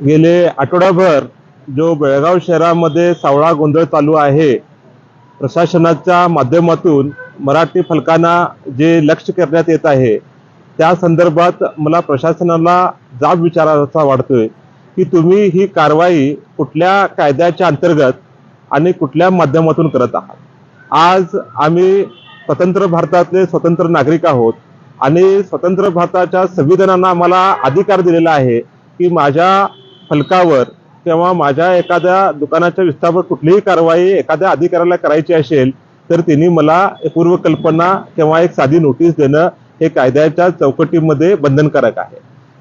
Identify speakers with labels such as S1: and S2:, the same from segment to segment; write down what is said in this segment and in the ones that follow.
S1: गेले आठवडाभर जो बेळगाव शहरामध्ये सावळा गोंधळ चालू आहे प्रशासनाच्या माध्यमातून मराठी फलकांना जे लक्ष करण्यात येत आहे त्या संदर्भात मला प्रशासनाला जाब विचारायचा वाटतोय की तुम्ही ही कारवाई कुठल्या कायद्याच्या अंतर्गत आणि कुठल्या माध्यमातून करत आहात? आज आम्ही स्वतंत्र भारतातले स्वतंत्र नागरिक आहोत आणि स्वतंत्र भारताच्या संविधानानं आम्हाला अधिकार दिलेला आहे की माझ्या फलकावर किंवा माझ्या एखाद्या दुकानाच्या विस्तारावर कुठलीही कारवाई एखाद्या अधिकाऱ्याला करायची असेल तर त्यांनी मला एक पूर्वकल्पना किंवा एक साधी नोटीस देणं हे कायद्याच्या चौकटीमध्ये बंधनकारक आहे.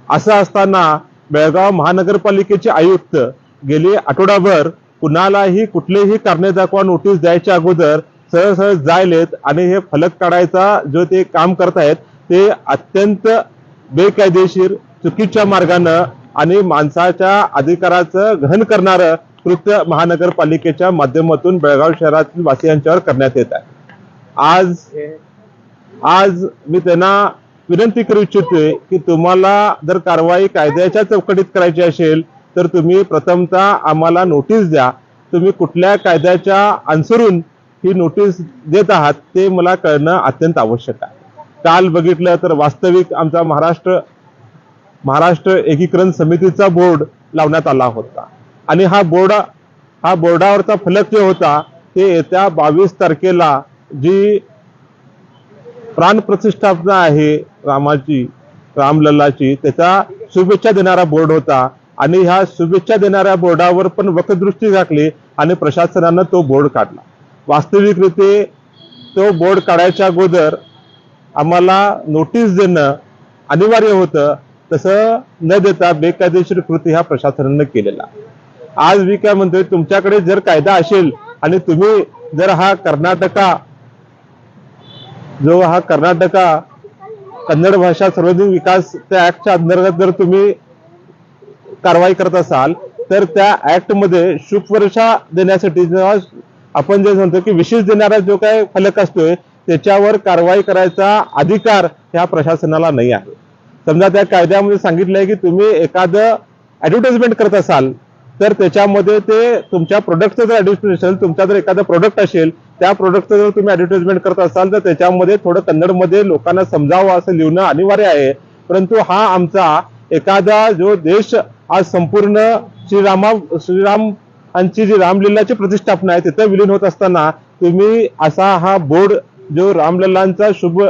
S1: असं असताना बेळगाव महानगरपालिकेचे आयुक्त गेली आठवडाभर कुणालाही कुठलेही कारणे दाखवा नोटीस द्यायच्या अगोदर सहज सहज जायलेत आणि हे फलक काढायचा जो ते काम करतायत ते अत्यंत बेकायदेशीर चुकीच्या मार्गानं आणि माणसाच्या अधिकाराचं घन करणारं कृत्य महानगरपालिकेच्या माध्यमातून बेळगाव शहरातील वासियांच्यावर करण्यात येत आहे. आज आज मी त्यांना विनंती करू इच्छितोय की तुम्हाला जर कारवाई कायद्याच्या चौकटीत करायची असेल तर तुम्ही प्रथमतः आम्हाला नोटीस द्या. तुम्ही कुठल्या कायद्याच्या अनुसरून ही नोटीस देत आहात ते मला कळणं अत्यंत आवश्यक आहे. काल बघितलं तर वास्तविक आमचा महाराष्ट्र महाराष्ट्र एकीकरण समितीचा बोर्ड लावण्यात आला होता. आणि हा बोर्ड हा बोर्डावरचा फलक जे होता ते येत्या बावीस तारखेला जी प्राण प्रतिष्ठापना आहे रामाची रामलल्लाची त्याचा शुभेच्छा देणारा बोर्ड होता. आणि ह्या शुभेच्छा देणाऱ्या बोर्डावर पण वकदृष्टी घातली आणि प्रशासनानं तो बोर्ड काढला. वास्तविकरित्या तो बोर्ड काढायच्या अगोदर आम्हाला नोटीस देणं अनिवार्य होतं. तसं न देता बेकायदेशीर कृती ह्या प्रशासनानं केलेला. आज मी काय म्हणतोय तुमच्याकडे जर कायदा असेल आणि तुम्ही जर हा कर्नाटका जो हा कर्नाटका कन्नड भाषा सर्वाधिक विकास त्या ऍक्टच्या अंतर्गत जर तुम्ही कारवाई करत असाल तर त्या ऍक्टमध्ये शुभवर्षा देण्यासाठी आपण जे म्हणतो की विशेष देणारा जो काय फलक असतोय त्याच्यावर कारवाई करायचा अधिकार ह्या प्रशासनाला नाही आहे. समजा त्या कायद्यामध्ये सांगितलंय की तुम्ही एखादं ऍडव्हर्टाइजमेंट करत असाल तर त्याच्यामध्ये ते तुमच्या प्रोडक्टचं जर ऍडव्हर्टाइज असेल तुमचा जर एखादा प्रोडक्ट असेल त्या प्रोडक्टचं जर तुम्ही ऍडव्हर्टाइजमेंट करत असाल तर त्याच्यामध्ये थोडं कन्नडमध्ये लोकांना समजावं असं लिहिणं अनिवार्य आहे. परंतु हा आमचा एखादा जो देश आज संपूर्ण श्रीरामा श्रीराम यांची जी रामलीलाची प्रतिष्ठापना आहे तिथं विलीन होत असताना तुम्ही असा हा बोर्ड जो रामलल्लांचा शुभ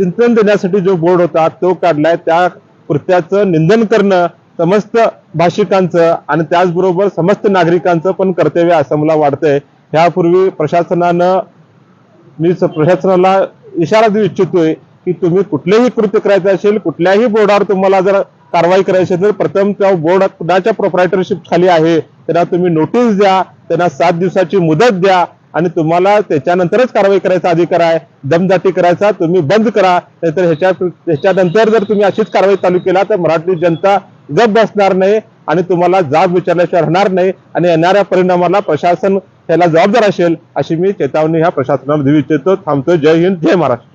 S1: चिंतन देण्यासाठी जो बोर्ड होता तो काढलाय. त्या कृत्याचं निंदन करणं समस्त भाषिकांचं आणि त्याचबरोबर समस्त नागरिकांचं पण कर्तव्य असं मला वाटतंय. ह्यापूर्वी प्रशासनानं मी स- प्रशासनाला इशारा देऊ इच्छितोय की तुम्ही कुठलेही कृत्य करायचं असेल कुठल्याही बोर्डावर तुम्हाला जर कारवाई करायची असेल तर प्रथम त्या बोर्ड कुणाच्या प्रोप्रायटरशिप खाली आहे त्यांना तुम्ही नोटीस द्या त्यांना सात दिवसाची मुदत द्या आणि तुम्हाला त्याच्यानंतरच कारवाई करायचा अधिकार आहे. दमदाटी करायचा तुम्ही बंद करा. नाहीतर ह्याच्या ह्याच्यानंतर जर तुम्ही अशीच कारवाई चालू केला तर मराठी जनता गप बसणार नाही आणि तुम्हाला जाब विचारल्याशिवाय राहणार नाही आणि येणाऱ्या परिणामाला प्रशासन त्याला जबाबदार असेल अशी मी चेतावणी ह्या प्रशासनाला देऊ इच्छितो. थांबतो जय हिंद. जय महाराष्ट्र.